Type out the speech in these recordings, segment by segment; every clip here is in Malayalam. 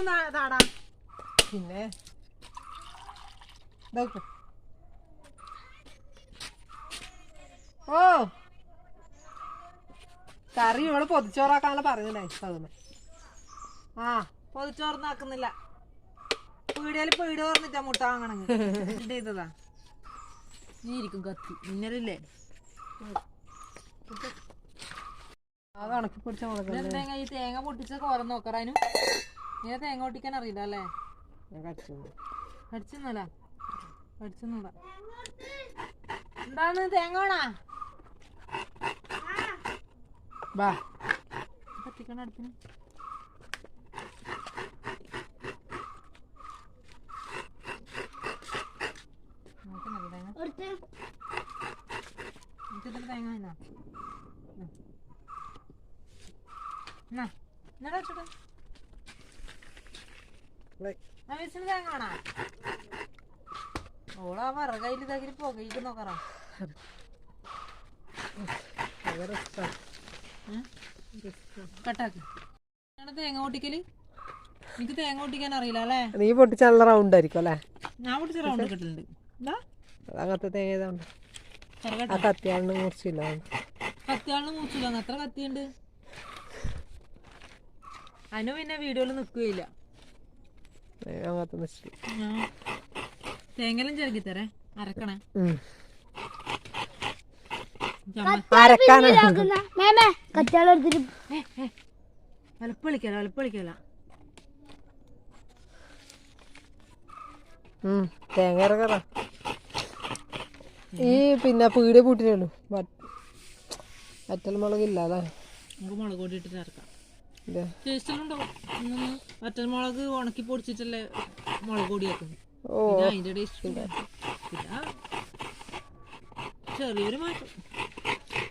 എനിക്കും താ- പിന്നെ ഇതാക്ക്. ഓ. കറി ഇവൾ പൊതിച്ചോറാക്കാനുള്ള പറഞ്ഞിട്ടുണ്ടായി അതൊന്ന് ആ. പൊതിച്ചോർന്നാക്കുന്നില്ല പീടിയാലും പീട് പറഞ്ഞിട്ടാ മുട്ട വാങ്ങണെങ്കിൽ ചെയ്തതാ. നീ ഇരിക്കും കത്തി. മിന്നലില്ലേ? അത് ഉണക്കി പൊടിച്ച മുളക് ഈ തേങ്ങ പൊട്ടിച്ച കോരം നോക്കറാനും ഇങ്ങനെ തേങ്ങ പൊട്ടിക്കാൻ അറിയില്ല അല്ലേ? അടിച്ചൊന്നുമല്ല അടിച്ചൊന്നുമില്ല എന്താണ് തേങ്ങ വേണാ കത്തിക്കണ അടുപ്പിന്? തേങ്ങ. എന്നാ എന്നാ തേങ്ങ വേണോ ഓളാ വറകയിൽ ഇതാക്കി പുകയിട്ട് നോക്കറ. കട്ടാക്ക്. തേങ്ങ ഓട്ടിക്കൽ എനിക്ക് തേങ്ങ ഓട്ടിക്കാൻ അറിയില്ല അല്ലേ? നീ പൊട്ടിച്ച നല്ല റൗണ്ട് ആയിരിക്കും അല്ലേ? ഞാൻ പൊട്ടിച്ച റൗണ്ട് കിട്ടലുണ്ട്. അങ്ങനത്തെ തേങ്ങ ആ കത്തിയാണ്ട് മുറിച്ചില്ല. കത്തിയാളിന് മൂച്ചില്ല എത്ര കത്തിയുണ്ട്? അനു പിന്നെ വീഡിയോയിൽ നിൽക്കുകയില്ല തേങ്ങലും തരേ അരക്കണേ. വലപ്പൊളിക്കല വലപ്പൊളിക്കല തേങ്ങ ഇറങ്ങറ ഈ പിന്നെ പീടിയ പൂട്ടിനുള്ളൂ വറ്റൽ അല്ലേ നമുക്ക് മുളക് കൂട്ടിട്ട് ഇട്ടിട്ട് അരക്കാം. വറ്റൽമുളക് ഉണക്കി പൊടിച്ചിട്ടല്ലേ മുളക് പൊടി വെക്കുന്നത് ഓ പിന്നെ അതിന്റെ ടേസ്റ്റ് ചെറിയൊരു മാറ്റം.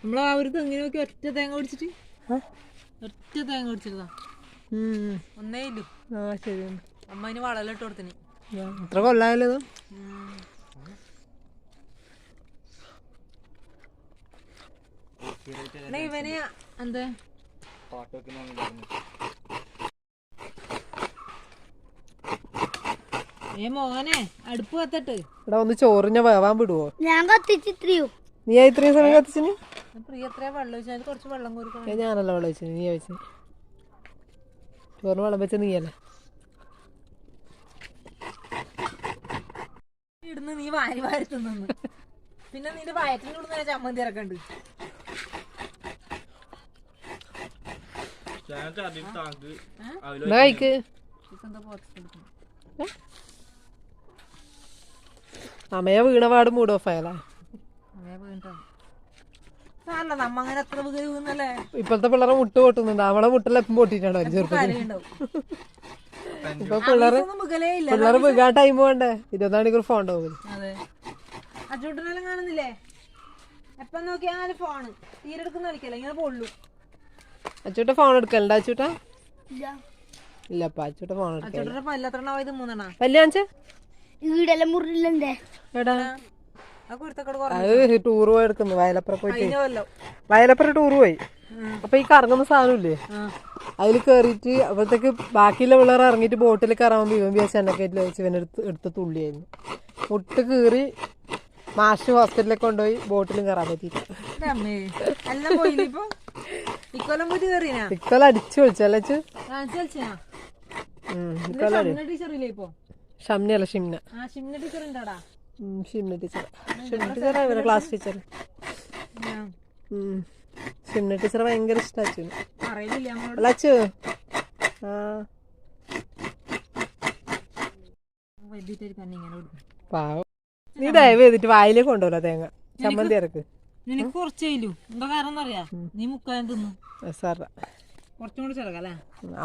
നമ്മൾ ആ ഒരു തെങ്ങിന് നോക്കി ഒറ്റ തേങ്ങ പൊടിച്ചിട്ട് ഒറ്റ തേങ്ങ പൊടിച്ചിട്ടതാ. ഒന്നേ ഇല്ലു. അമ്മ അതിന് വളലിട്ട് കൊടുത്തിന്. ഇത്ര കൊല്ലായാലോ ഇവന് എന്താ? ഇവന് എന്താ ഏ മോനെ അടുപ്പ് കത്തട്ട്. എടാ ഒന്ന് ചോറിഞ്ഞ വേവാൻ വിടുവോ? ഞാൻ കത്തിച്ചിത്രയോ നീ ഇത്രയും സമയം കത്തിച്ചിന്? പ്രിയ എത്രയാ വെള്ളം ഒഴിച്ചാൽ കുറച്ച് വെള്ളം കോരിക്കണം ഞാനല്ല വെള്ളം വെച്ചത് നീ വെച്ചത് ചോറിന് വെള്ളം വെച്ച നീയല്ലേ? ഇടുന്ന് നീ വാരി വാരി തിന്നു പിന്നെ നിന്റെ വയറ്റിന്റെ ഉള്ളിൽ ചമ്മന്തി ഇറക്കണ്ട്. പുറത്തെടുക്കണം അമ്മയെ വീണപാട് മൂഡ് ഓഫ് ആയല്ലേ? അങ്ങനെ വീണിട്ടാണ് സാറല്ല നമ്മ അങ്ങനെ എത്ര വീന്നല്ലേ ഇപ്പോഴത്തെ പിള്ളേരെ മുട്ട പൊട്ടുന്നുണ്ട്. അവളെ മുട്ടെല്ലാം പൊട്ടിട്ടുണ്ടോ ചെറുപ്പത്തിൽ ഇപ്പൊ പിള്ളേര് ഇല്ല. പിള്ളേര് വീകാൻ ടൈം വേണ്ടേ? ഇരുപത് മണിക്കൂർ ഫോൺ ഉണ്ടാവും കാണുന്നില്ലേ? എപ്പം നോക്കിയാൽ ഫോണ് തീരെടുക്കുന്ന കളിക്കല്ലേ? ഇങ്ങനെ പൊള്ളു. അച്ചൂട്ട ഫോൺ എടുക്കലുണ്ട്? അച്ചൂട്ട? ഇല്ല. ഇല്ലപ്പാ അച്ചൂട്ട ഫോൺ എടുക്കല കാണിച്ച? ഈടെല്ലാം മുറിലെന്തേ എടാ അത് ടൂർ പോയി എടുക്കുന്നു വയലപ്പുറ പോയിട്ട്. വയലപ്പുറ ടൂർ പോയി. അപ്പൊ ഈ കറങ്ങുന്ന സാധനമില്ലേ? അതിൽ അതിൽ കയറിയിട്ട് അപ്പോഴത്തേക്ക് ബാക്കിയുള്ള പിള്ളേർ ഇറങ്ങിയിട്ട് ബോട്ടിൽ കയറാൻ ഇവൻ വിചാരിച്ച എണ്ണക്കയറ്റിൽ വെച്ച് ഇവൻ എടുത്ത് എടുത്ത് തുള്ളിയായിരുന്നു. മുട്ട് കീറി മാഷ് ഹോസ്പിറ്റലിൽ കൊണ്ടുപോയി ബോട്ടിലും കയറാൻ ഇക്കൊല്ലം അടിച്ചു വിളിച്ചല്ലേ ഷംനല്ല ഷംന ഷിംന ടീച്ചർ ഷിംന ടീച്ചർ. ഷിംന ടീച്ചറാ ഇവരെ ക്ലാസ് ടീച്ചർ ഷിംന ടീച്ചർ ഭയങ്കര ഇഷ്ടം അല്ല അച്ചു ആ. പാവം. നീ ദയവ് ചെയ്തിട്ട് വായിലേക്ക് കൊണ്ടുവല്ലോ തേങ്ങ. ചമ്മന്തി ഇറക്ക് നിനക്ക് കുറച്ചേലു എന്താ കാരണം അറിയാ? നീ മുക്കാലും തിന്നു. സാറ. കുറച്ചും കൂടി ചെറുക്കല്ലേ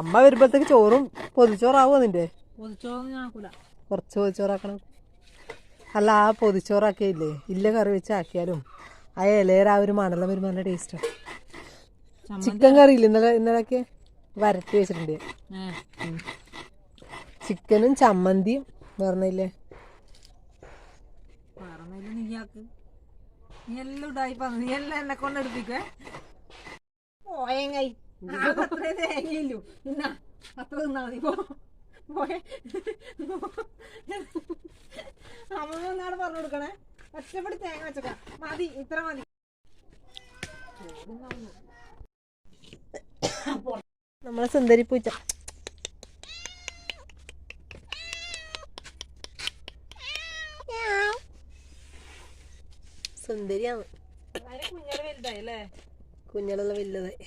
അമ്മ വരുമ്പോഴത്തേക്ക് ചോറും പൊതിച്ചോറാവോ നിന്റെ പൊതിച്ചോറൊന്നും ഞാൻ ആക്കൂല. കുറച്ച് പൊതിച്ചോറാക്കണം. അല്ല ആ പൊതിച്ചോറാക്കിയില്ലേ? ഇല്ല കറി വെച്ചാക്കിയാലും ആ ഇലയുടെ ആ ഒരു മണലം വരുമ്പോൾ നല്ല ടേസ്റ്റാണ് ചിക്കൻ കറി ഇല്ല ഇന്നലെ ഇന്നലെയൊക്കെ? വരട്ടി വെച്ചിട്ടുണ്ട്. ചിക്കനും ചമ്മന്തിയും പറഞ്ഞില്ലേ നീയാക്ക് നീ എല്ലാം ഇടായി പറഞ്ഞു. എല്ലാം എന്നെ കൊണ്ട് എടുപ്പിക്കേ പോയങ്ങായി അത്രേ തേങ്ങയില്ലു. തിന്നാ അത്ര തിന്നാ മതി. പോ. പോയെ. അമ്മ പറഞ്ഞു കൊടുക്കണേ. ഒറ്റപ്പെടി തേങ്ങ വെച്ചേക്കാം. മതി. ഇത്ര മതി. നമ്മളെ സുന്ദരി പൂച്ച സുന്ദരിയാണ്. കുഞ്ഞളെല്ലാം വലുതായി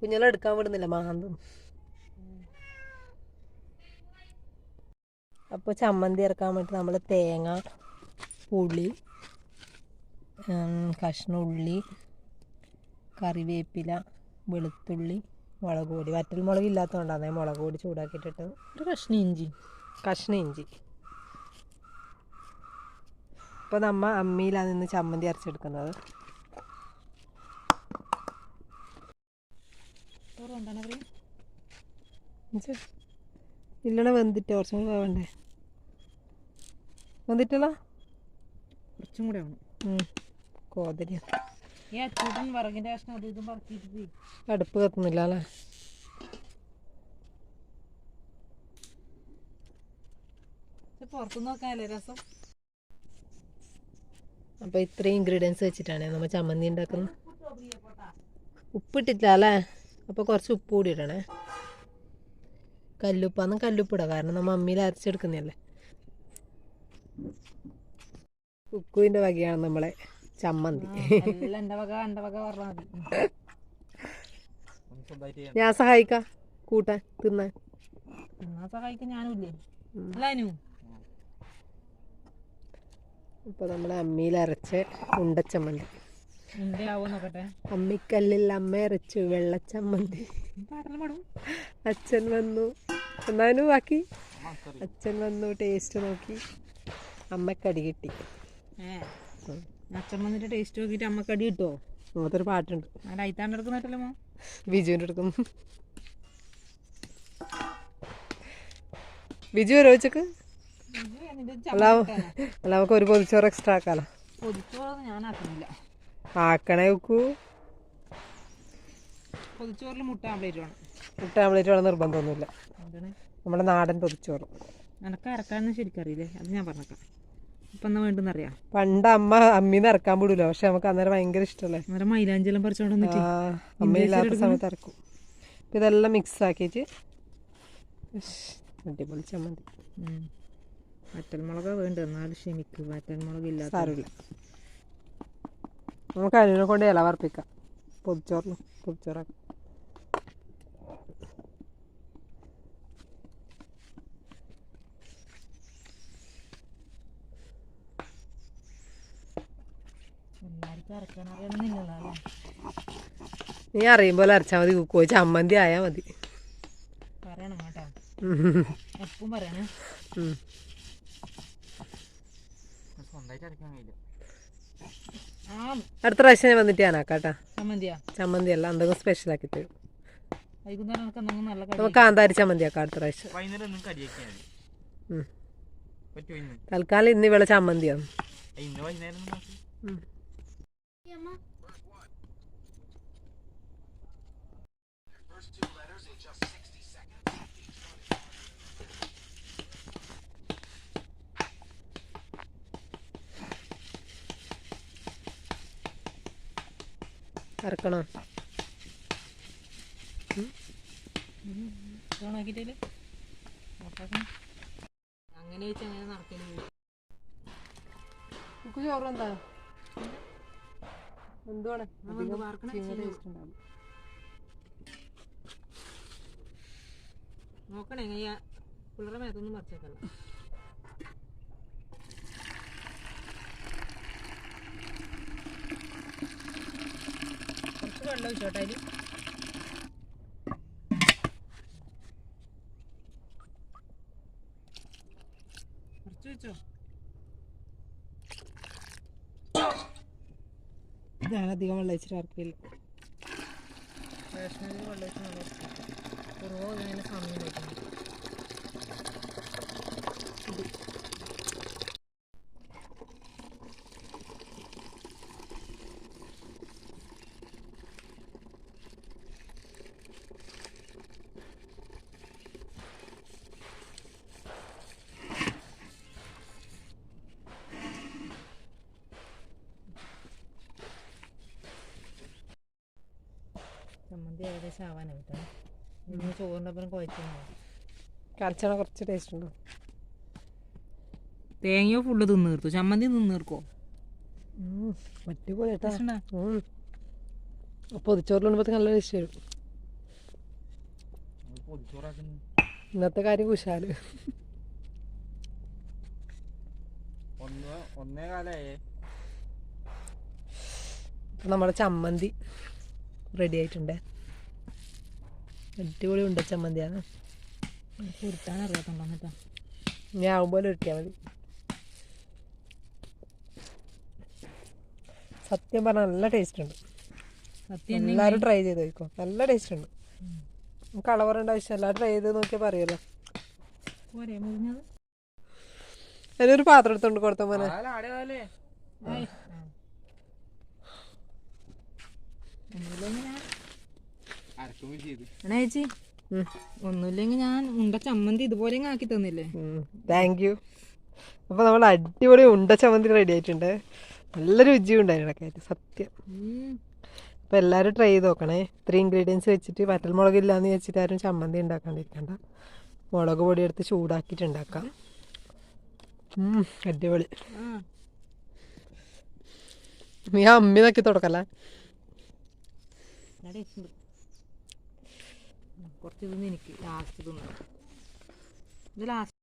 കുഞ്ഞളെ എടുക്കാൻ വിടുന്നില്ല മാന്തും. അപ്പോൾ ചമ്മന്തി ഇറക്കാൻ വേണ്ടി നമ്മൾ തേങ്ങ പുളി കഷ്ണുള്ളി കഷ്ണം ഉള്ളി കറിവേപ്പില വെളുത്തുള്ളി മുളക് പൊടി. വറ്റൽ മുളക് ഇല്ലാത്തതുകൊണ്ടാണ് മുളക് പൊടി ചൂടാക്കിയിട്ടിട്ട് ഒരു കഷ്ണം ഇഞ്ചി. കഷ്ണ ഇഞ്ചി. ഇപ്പോൾ നമ്മൾ അമ്മിയിലാണ് നിന്ന് ചമ്മന്തി അരച്ചെടുക്കുന്നത്. ഇല്ലണ വെന്തിട്ട് കുറച്ചും കൂടി വേണ്ടേ? വെന്തിട്ടല്ല കുറച്ചും കൂടെ വേണം. കോതരിയ ഈ അച്ചൂട്ടും വിറകിന്റെ കഷ്ണം അതും ഇതും പറക്കിയിട്ട് അടുപ്പ് കത്തുന്നില്ല അല്ലേ? പുറത്തു നോക്കാനല്ലേ രസം? അപ്പോൾ ഇത്രയും ഇൻഗ്രീഡിയൻസ് വെച്ചിട്ടാണ് നമ്മൾ ചമ്മന്തി ഉണ്ടാക്കുന്നത് ഉപ്പിട്ടില്ല അല്ലേ? അപ്പോൾ കുറച്ച് ഉപ്പ് കൂടി ഇടണേ. കല്ലുപ്പാന്ന് കല്ലുപ്പിടാം. കാരണം നമ്മൾ അമ്മിയിൽ അരച്ചെടുക്കുന്നതല്ലേ. കുക്കുവിന്റെ വകയാണ് നമ്മളെ ചമ്മന്തി. ഞാൻ സഹായിക്കാം. കൂട്ടാൻ തിന്നാൻ. സഹായിക്കാൻ ഞാനും ഇല്ലേ? ഇപ്പോൾ നമ്മൾ അമ്മിയിൽ അരച്ച ഉണ്ടച്ചമ്മന്തി. അമ്മിക്കല്ലിൽ അമ്മ അരച്ചു വെള്ളച്ചമ്മന്തി. അച്ഛൻ വന്നു. എന്നാലും ബാക്കി? അച്ഛൻ വന്നു ടേസ്റ്റ് നോക്കി. അമ്മക്കടി കിട്ടി. അച്ഛൻ വന്നിട്ട് ടേസ്റ്റ് നോക്കിയിട്ട് അമ്മക്കടി അടി കിട്ടുമോ അങ്ങനത്തെ ഒരു പാട്ടുണ്ട്. ആ ലൈത്താണ്ട് എടുക്കുന്നിട്ടല്ലോ മോ? ബിജുവിന്റെ അടുക്കും ബിജു വരോ ഉച്ചയ്ക്ക്? അല്ല നമുക്ക് ഒരു പൊതിച്ചോറ് എക്സ്ട്രാ ആക്കാലോ. പൊതിച്ചോറൊന്നും ഞാൻ ആക്കുന്നില്ല ആക്കണേ വെക്കൂ പൊതിച്ചോറിൽ മുട്ട ആംപ്ലേറ്റ് വേണം. മുട്ട ആംപ്ലേറ്റ് വേണം നിർബന്ധമൊന്നുമില്ല. നമ്മുടെ നാടൻ പൊതിച്ചോറ്. എനക്ക് അരക്കാന്ന് ശരിക്കറിയില്ലേ അത് ഞാൻ പറഞ്ഞേക്കാം. ഇപ്പം എന്നാ വേണ്ടെന്നറിയാം പണ്ട് അമ്മ അമ്മീന്ന് ഇറക്കാൻ വിടൂല. പക്ഷെ നമുക്ക് അന്നേരം ഭയങ്കര ഇഷ്ടമല്ലേ അന്നേരം മൈലാഞ്ചെല്ലാം പറിച്ചോണ്ട് വന്നിട്ട് ആ, അമ്മയില്ലാത്ത സമയത്ത് ഇറക്കും ഇതെല്ലാം മിക്സ് ആക്കിയിട്ട് അടിപൊളി ചമ്മന്തി. വറ്റൽമുളക് വേണ്ട എന്നാലും ക്ഷമിക്ക് വറ്റൽമുളക് ഇല്ലാത്ത സാരമില്ല നമുക്ക് അതിനെ കൊണ്ട് ഇല വറപ്പിക്കാം. പൊതിച്ചോറിന് പൊതിച്ചോറാക്കാം നീ അറിയുമ്പോൾ അരച്ചാൽ മതി? കുക്കോ ചമ്മന്തി ആയാൽ മതി. പറയണം കേട്ടോ. എപ്പം പറയണേ. അടുത്ത പ്രാവശ്യം ഞാൻ വന്നിട്ട് ഞാനാക്കാട്ടാ ചമ്മന്തി അല്ല എന്തെങ്കിലും സ്പെഷ്യൽ ആക്കി തരും. നമുക്ക് കാന്താരി ചമ്മന്തി ആക്കാം അടുത്ത പ്രാവശ്യം. തൽക്കാലം ഇന്ന് ഇവിടെ ചമ്മന്തിയാണ് ഏയ് ഇന്ന് വൈകുന്നേരം ഒന്ന് നോക്ക്. ഉം. അമ്മ ഇറക്കണോ നോക്കിയിട്ടില്ല അങ്ങനെ വെച്ച് അങ്ങനെ നടക്കുന്നു നമുക്ക് എന്തുവാണ് നോക്കണേ പിള്ളേരുടെ മേത്തൊന്നും പറിച്ചേക്കല്ല കുറച്ച് വെള്ളം ഒഴിച്ചോട്ടെ അതിൽ കുറച്ച് വെച്ചോ. ഞാൻ അധികം വെള്ളം വെച്ചിട്ട് വെള്ളം ഒഴിച്ച് കുറവ് കുറവോ ഇങ്ങനെ സമയം വയ്ക്കണം ചമ്മന്തി ഏകദേശം ആവാനായിട്ടാ ഇന്ന് ചോറിന്റെ ഒപ്പം കുഴച്ചു കരച്ചണ കുറച്ച് ടേസ്റ്റ് ഉണ്ടോ? തേങ്ങയോ ഫുള്ള് തിന്ന് തീർത്തു? ചമ്മന്തി തിന്ന് തീർക്കോ? അടിപൊളി കേട്ടാ? പൊതിച്ചോറിലുണ്ടപ്പോൾ നല്ല ടേസ്റ്റ് വരും. ഇന്നത്തെ കാര്യം കുശാൽ. നമ്മുടെ ചമ്മന്തി റെഡി ആയിട്ടുണ്ട്. അടിപൊളി ഉണ്ട ചമ്മന്തിയാണ് അറിയാത്തുണ്ടോ ഇനി ആവുമ്പോൾ ഇട്ടിയാൽ മതി. സത്യം പറഞ്ഞാൽ നല്ല ടേസ്റ്റ് ഉണ്ട്. സത്യം എല്ലാവരും ട്രൈ ചെയ്ത് നോക്കോ നല്ല ടേസ്റ്റ് ഉണ്ട്. പറയേണ്ട ആവശ്യം എല്ലാവരും ട്രൈ ചെയ്ത് നോക്കിയാൽ പറയുമല്ലോ അതിനൊരു പാത്രം എടുത്തോണ്ട് കൊടുത്ത മോനെ. കാല ചേച്ചി. ഒന്നുമില്ലെങ്കിൽ ഞാൻ ഉണ്ട ചമ്മന്തി ഇതുപോലെ ആക്കി തന്നില്ലേ? താങ്ക് യു അപ്പൊ നമ്മൾ അടിപൊളി ഉണ്ട ചമ്മന്തി റെഡി ആയിട്ടുണ്ട്. നല്ല രുചിയും ഉണ്ടായിരുന്നു സത്യം. അപ്പൊ എല്ലാരും എല്ലാവരും ട്രൈ ചെയ്ത് നോക്കണേ. ഇത്രയും ഇൻഗ്രീഡിയൻസ് വെച്ചിട്ട് വറ്റൽ മുളക് ഇല്ലാന്ന് വെച്ചിട്ട് ആരും ചമ്മന്തി ഉണ്ടാക്കാണ്ടിരിക്കണ്ട മുളക് പൊടി എടുത്ത് ചൂടാക്കിയിട്ട് ഉണ്ടാക്കാം. അടിപൊളി. നീ അമ്മി നോക്കി തുടക്കല്ല നല്ല taste ഉണ്ട്. ഉം, കുറച്ച് തിന്ന് എനിക്ക് ലാസ്റ്റ് തിന്നണം ഇത് ലാസ്റ്റ്